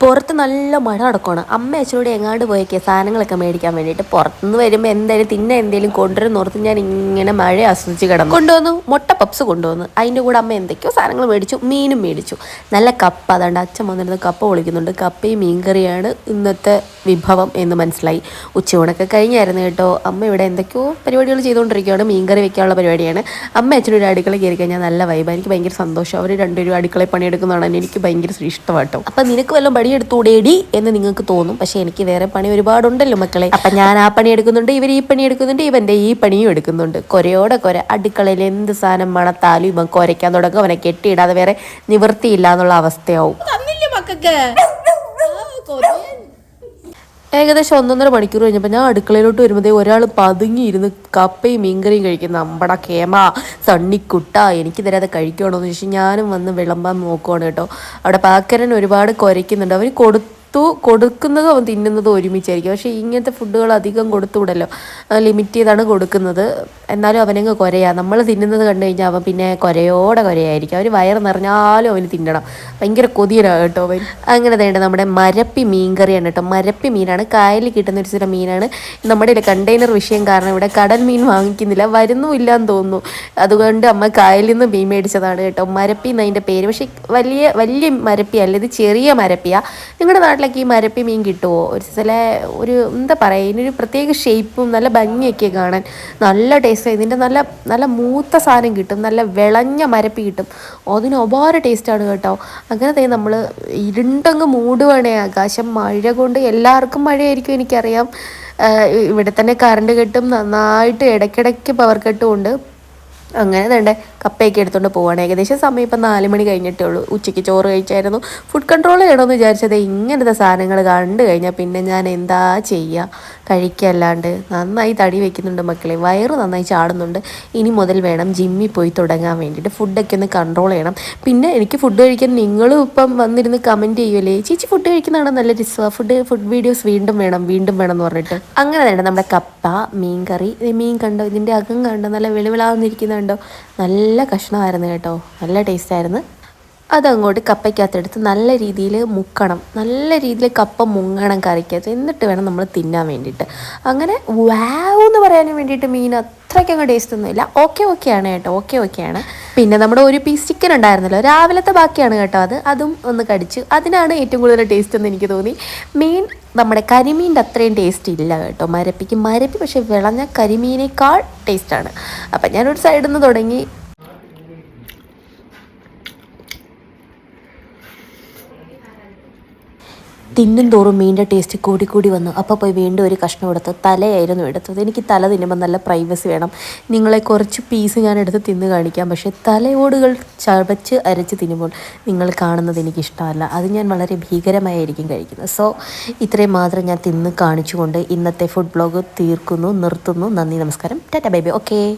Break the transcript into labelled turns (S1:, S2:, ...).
S1: പുറത്ത് നല്ല മഴ നടക്കുകയാണ് അമ്മ അച്ഛനോട് എങ്ങാണ്ട് പോയേക്കെ സാധനങ്ങളൊക്കെ മേടിക്കാൻ വേണ്ടിയിട്ട് പുറത്തുനിന്ന് വരുമ്പോൾ എന്തായാലും തിന്നെ എന്തെങ്കിലും കൊണ്ടുവരുന്ന ഓർത്ത് ഞാൻ ഇങ്ങനെ മഴ ആസ്വദിച്ച് കിടന്നു. കൊണ്ടുവന്നു? മുട്ട പപ്സ് കൊണ്ടുവന്നു. അതിന്റെ കൂടെ അമ്മ എന്തൊക്കെയോ സാധനങ്ങൾ മേടിച്ചു. മീനും മേടിച്ചു. നല്ല കപ്പ. അതാണ്ട് അച്ഛൻ വന്നിരുന്ന് കപ്പ പൊളിക്കുന്നുണ്ട്. കപ്പയും മീൻകറിയാണ് ഇന്നത്തെ വിഭവം എന്ന് മനസ്സിലായി. ഉച്ചയൂണൊക്കെ കഴിഞ്ഞായിരുന്നു കേട്ടോ. അമ്മ ഇവിടെ എന്തൊക്കെയോ പരിപാടികൾ ചെയ്തുകൊണ്ടിരിക്കുകയാണ്. മീൻകറി വെക്കാനുള്ള പരിപാടിയാണ്. അമ്മ അച്ഛനൊരു അടുക്കള കയറി കഴിഞ്ഞാൽ നല്ല വൈബ് എനിക്ക് ഭയങ്കര സന്തോഷം. അവർ രണ്ടുപേരും അടുക്കളയിൽ പണിയെടുക്കുന്നതാണ് എനിക്ക് ഭയങ്കര ഇഷ്ടമാട്ടോ. അപ്പം നിനക്ക് വല്ലതും പണിയെടുത്തൂടേടി എന്ന് നിങ്ങൾക്ക് തോന്നും. പക്ഷെ എനിക്ക് വേറെ പണി ഒരുപാടുണ്ടല്ലോ മക്കളെ. അപ്പം ഞാൻ ആ പണി എടുക്കുന്നുണ്ട് ഇവർ ഈ പണി എടുക്കുന്നുണ്ട് ഇവന്റെ ഈ പണിയും എടുക്കുന്നുണ്ട്. കൊരയോടെ കൊര അടുക്കളയിൽ എന്ത് സാധനം മണത്താലും ഇവൻ കൊരയ്ക്കാൻ തുടങ്ങും അവനെ കെട്ടിയിടാതെ വേറെ നിവൃത്തിയില്ല എന്നുള്ള അവസ്ഥയാവും ഏകദേശം ഒന്നൊന്നര മണിക്കൂർ കഴിഞ്ഞപ്പോൾ ഞാൻ അടുക്കളയിലോട്ട് വരുമ്പോഴേ ഒരാൾ പതുങ്ങിയിരുന്ന് കപ്പയും മീൻകറിയും കഴിക്കുന്ന അമ്പട കേമ സണ്ണിക്കുട്ട എനിക്ക് തരാതെ കഴിക്കണോ എന്ന് ചോദിച്ചാൽ ഞാനും വന്ന് വിളമ്പാൻ നോക്കുവാണ് കേട്ടോ. അവിടെ പാക്കരൻ ഒരുപാട് കുരയ്ക്കുന്നുണ്ട്. അവർ കൊടുത്തു കൊടുക്കുന്നതും അവൻ തിന്നുന്നതും ഒരുമിച്ചായിരിക്കും. പക്ഷേ ഇങ്ങനത്തെ ഫുഡുകൾ അധികം കൊടുത്തുവിടല്ലോ. ലിമിറ്റ് ചെയ്താണ് കൊടുക്കുന്നത്. എന്നാലും അവനങ്ങ് കുരയാ. നമ്മൾ തിന്നുന്നത് കണ്ടു കഴിഞ്ഞാൽ അവൻ പിന്നെ കുരയോടെ കുരയായിരിക്കും. അവർ വയറ് നിറഞ്ഞാലും അവന് തിന്നണം. ഭയങ്കര കൊതിയനാണ് കേട്ടോ അവൻ. അങ്ങനെ വേണ്ട നമ്മുടെ മരപ്പി മീൻകറിയാണ് കേട്ടോ. മരപ്പി മീനാണ്. കായലിൽ കിട്ടുന്ന ഒരു ചില മീനാണ്. നമ്മുടെ കണ്ടെയ്നർ വിഷയം കാരണം ഇവിടെ കടൽ മീൻ വാങ്ങിക്കുന്നില്ല. വരുന്നുമില്ല എന്ന് തോന്നുന്നു. അതുകൊണ്ട് അമ്മ കായലിൽ നിന്ന് മീൻ മേടിച്ചതാണ് കേട്ടോ. മരപ്പി എന്നതിന്റെ പേര്. പക്ഷേ വലിയ വലിയ മരപ്പി അല്ല ഇത് ചെറിയ മരപ്പിയാണ് നിങ്ങളുടെ നാട്ടിലൊക്കെ ഈ മരപ്പി മീൻ കിട്ടുമോ ഒരു ചില ഒരു എന്താ പറയുക ഇതിനൊരു പ്രത്യേക ഷേപ്പും നല്ല ഭംഗിയൊക്കെ കാണാൻ നല്ല ടേസ്റ്റ് ഇതിന്റെ നല്ല നല്ല മൂത്ത സാധനം കിട്ടും നല്ല വിളഞ്ഞ മരപ്പി കിട്ടും. അതിന് ഒരുപാട് ടേസ്റ്റാണ് കേട്ടോ. അങ്ങനത്തെ നമ്മൾ ഇരുണ്ടങ്ങ് മൂടുവാണേ ആകാശം. മഴ കൊണ്ട് എല്ലാവർക്കും മഴയായിരിക്കും എനിക്കറിയാം. ഇവിടെ തന്നെ കറണ്ട് കെട്ടും നന്നായിട്ട് ഇടയ്ക്കിടയ്ക്ക് പവർ കെട്ടും ഉണ്ട്. അങ്ങനെ തന്നെ. കപ്പയൊക്കെ എടുത്തുകൊണ്ട് പോവുകയാണ് ഏകദേശം സമയം ഇപ്പം നാല് മണി കഴിഞ്ഞിട്ടേ ഉള്ളൂ. ഉച്ചയ്ക്ക് ചോറ് കഴിച്ചായിരുന്നു. ഫുഡ് കൺട്രോൾ ചെയ്യണമെന്ന് വിചാരിച്ചത് ഇങ്ങനത്തെ സാധനങ്ങൾ കണ്ടു കഴിഞ്ഞാൽ പിന്നെ ഞാൻ എന്താ ചെയ്യുക കഴിക്കല്ലാണ്ട്. നന്നായി തടി വെക്കുന്നുണ്ട് മക്കളെ. വയറ് നന്നായി ചാടുന്നുണ്ട്. ഇനി മുതൽ വേണം ജിമ്മിൽ പോയി തുടങ്ങാൻ വേണ്ടിയിട്ട് ഫുഡൊക്കെ ഒന്ന് കൺട്രോൾ ചെയ്യണം. പിന്നെ എനിക്ക് ഫുഡ് കഴിക്കാൻ നിങ്ങളും ഇപ്പം വന്നിരുന്ന് കമന്റ് ചെയ്യുമല്ലേ ചേച്ചി ഫുഡ് കഴിക്കുന്നതാണ് നല്ല രസമാണ് ഫുഡ് ഫുഡ് വീഡിയോസ് വീണ്ടും വേണം വീണ്ടും വേണം എന്ന് പറഞ്ഞിട്ട്. അങ്ങനെ തന്നെ നമ്മുടെ കപ്പ മീൻ കറി മീൻ കണ്ടോ? ഇതിന്റെ അകം കണ്ടോ? നല്ല വെളിവിളാവുന്നിരിക്കുന്നുണ്ടോ? നല്ല കഷ്ണമായിരുന്നു കേട്ടോ. നല്ല ടേസ്റ്റായിരുന്നു അതങ്ങോട്ട് കപ്പയ്ക്കകത്തെടുത്ത് നല്ല രീതിയിൽ മുക്കണം. നല്ല രീതിയിൽ കപ്പ മുങ്ങണം കറിക്കകത്ത്. എന്നിട്ട് വേണം നമ്മൾ തിന്നാൻ വേണ്ടിയിട്ട്. അങ്ങനെ വാവ് എന്ന് പറയാനും വേണ്ടിയിട്ട് മീൻ അത്രയ്ക്ക് അങ്ങ് ടേസ്റ്റ് ഒന്നുമില്ല ഓക്കെ ഓക്കെയാണ് കേട്ടോ. ഓക്കെ ഓക്കെയാണ് പിന്നെ നമ്മുടെ ഒരു പീസ് ചിക്കൻ ഉണ്ടായിരുന്നല്ലോ. രാവിലത്തെ ബാക്കിയാണ് കേട്ടോ അത്. അതും ഒന്ന് കടിച്ചു. അതിനാണ് ഏറ്റവും കൂടുതൽ ടേസ്റ്റ് എന്ന് എനിക്ക് തോന്നി. മീൻ നമ്മുടെ കരിമീന്റെ അത്രയും ടേസ്റ്റ് ഇല്ല കേട്ടോ. മരപ്പിക്ക് മരപ്പി പക്ഷേ വിളഞ്ഞ കരിമീനേക്കാൾ ടേസ്റ്റാണ് അപ്പം ഞാനൊരു സൈഡിൽ നിന്ന് തുടങ്ങി. തിന്നും തോറും മീനിന്റെ ടേസ്റ്റ് കൂടി കൂടി വന്നു. അപ്പോൾ പോയി വീണ്ടും ഒരു കഷ്ണം എടുത്ത്. തലയായിരുന്നു എടുത്തത്. എനിക്ക് തല തിന്നുമ്പോൾ നല്ല പ്രൈവസി വേണം. നിങ്ങളെ കുറച്ച് പീസ് ഞാൻ എടുത്ത് തിന്ന് കാണിക്കാം. പക്ഷേ തലയോടുകൾ ചവച്ച് അരച്ച് തിന്നുമ്പോൾ നിങ്ങൾ കാണുന്നത് എനിക്ക് ഇഷ്ടമല്ല അത് ഞാൻ വളരെ ഭീകരമായിരിക്കും കഴിക്കുന്നത്. സോ ഇത്രയും മാത്രം ഞാൻ തിന്ന് കാണിച്ചുകൊണ്ട് ഇന്നത്തെ ഫുഡ് ബ്ലോഗ് തീർക്കുന്നു നിർത്തുന്നു. നന്ദി നമസ്കാരം. ടാറ്റ ബൈബി ഓക്കേ